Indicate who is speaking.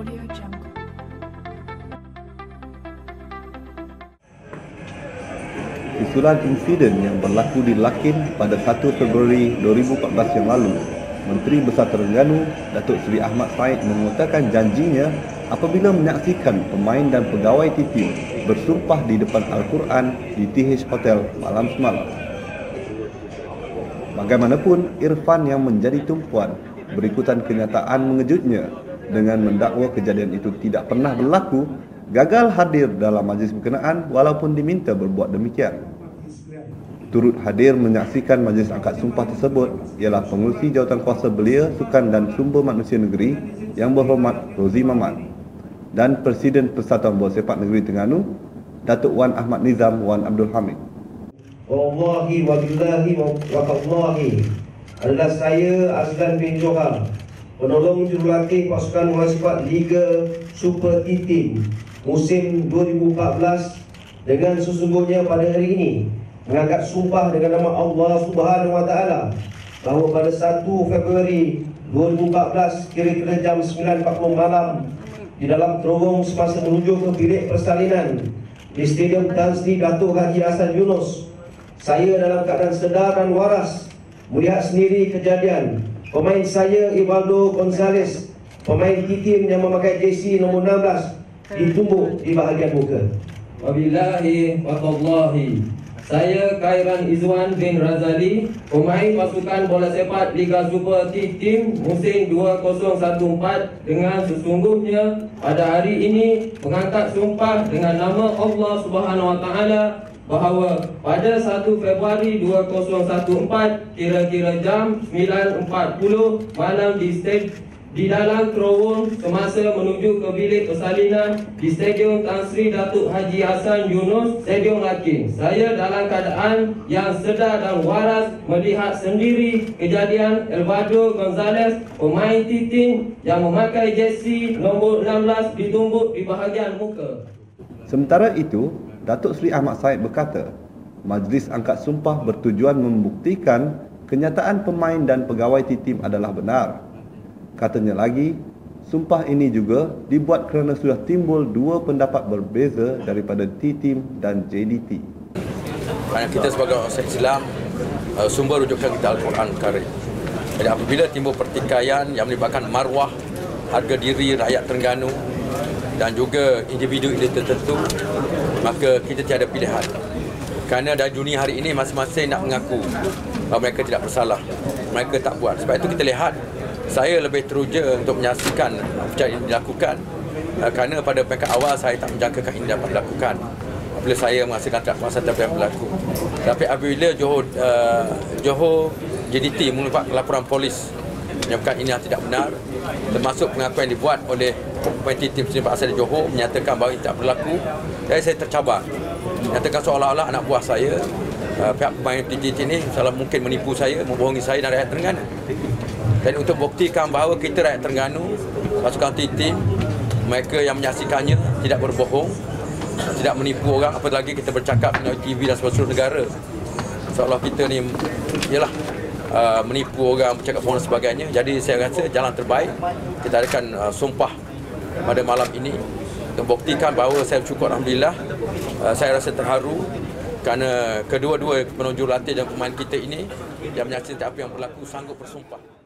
Speaker 1: Audio Jungle.
Speaker 2: Insiden yang berlaku di Lakin pada 1 Februari 2014 yang lalu, Menteri Besar Terengganu, Datuk Seri Ahmad Said mengutarakan janjinya apabila menyaksikan pemain dan pegawai TTIM bersumpah di depan Al-Quran di TH Hotel malam semalam. Bagaimanapun, Irfan yang menjadi tumpuan berikutan kenyataan mengejutnya dengan mendakwa kejadian itu tidak pernah berlaku gagal hadir dalam majlis berkenaan walaupun diminta berbuat demikian. Turut hadir menyaksikan majlis angkat sumpah tersebut ialah pengurusi jawatan kuasa belia Sukan dan Sumber Manusia Negeri yang berhormat Rozi Mamat dan Presiden Persatuan Bola Sepak Negeri Terengganu Datuk Wan Ahmad Nizam Wan Abdul Hamid.
Speaker 3: Wallahi wa billahi wa tallahi adalah saya Azlan bin Johar penolong jurulatih pasukan bola sepak Liga Super T-Team musim 2014 dengan sesungguhnya pada hari ini mengangkat sumpah dengan nama Allah Subhanahu wa taala bahawa pada 1 Februari 2014 kira-kira jam 9.40 malam di dalam terowong semasa menuju ke bilik persalinan di Stadium Tan Sri Datuk Haji Hassan Yunus saya dalam keadaan sedar dan waras melihat sendiri kejadian pemain saya Ivaldo Gonzalez pemain T-Team yang memakai jersey nombor 16 ditumbuk di bahagian muka.
Speaker 4: Wabillahi wa tallahi Saya Kairan Izwan bin Razali Pemain pasukan bola sepak Liga Super T-Team musim 2014 Dengan sesungguhnya pada hari ini Mengangkat sumpah dengan nama Allah Subhanahu Wa Taala bahawa pada 1 Februari 2014 kira-kira jam 9.40 malam di stadium di dalam terowong semasa menuju ke bilik persalinan di Stadium Tan Sri Datuk Haji Hassan Yunus, Stadium Lakin. Saya dalam keadaan yang sedar dan waras melihat sendiri kejadian Elvado Gonzalez, pemain titin yang memakai jersey nombor 16 ditumbuk di bahagian muka.
Speaker 2: Sementara itu, Datuk Seri Ahmad Said berkata, Majlis Angkat Sumpah bertujuan membuktikan kenyataan pemain dan pegawai TTIM adalah benar. Katanya lagi, sumpah ini juga dibuat kerana sudah timbul dua pendapat berbeza daripada T-Team dan JDT.
Speaker 5: Kita sebagai orang Islam, uh, sumber rujukan kita Al-Quran Karim. Jadi apabila timbul pertikaian yang melibatkan marwah, harga diri rakyat Terengganu dan juga individu-individu tertentu, maka kita tiada pilihan. Kerana dalam dunia hari ini masing-masing nak mengaku bahawa mereka tidak bersalah. Mereka tak buat. Sebab itu kita lihat saya lebih teruja untuk menyaksikan apa yang dilakukan uh, kerana pada peringkat awal saya tak menjangkakan ini dapat dilakukan apabila saya merasakan tak kuasa apa yang berlaku tapi apabila Johor uh, Johor JDT mengeluarkan laporan polis menyebutkan ini yang tidak benar termasuk pengakuan yang dibuat oleh pemain tim sendiri asal di Johor menyatakan bahawa ini tak berlaku. Jadi saya tercabar. Menyatakan seolah-olah anak buah saya uh, pihak pemain PJT ini salah mungkin menipu saya membohongi saya dan rakyat Terengganu. Dan untuk buktikan bahawa kita rakyat Terengganu pasukan tim mereka yang menyaksikannya tidak berbohong tidak menipu orang apalagi kita bercakap dengan TV dan seluruh negara. Seolah kita ni ialah uh, menipu orang bercakap bohong dan sebagainya. Jadi saya rasa jalan terbaik kita adakan uh, sumpah pada malam ini. Untuk buktikan bahawa saya cukup Alhamdulillah. Uh, saya rasa terharu kerana kedua-dua penunjuk latih dan pemain kita ini yang menyaksikan apa yang berlaku sanggup bersumpah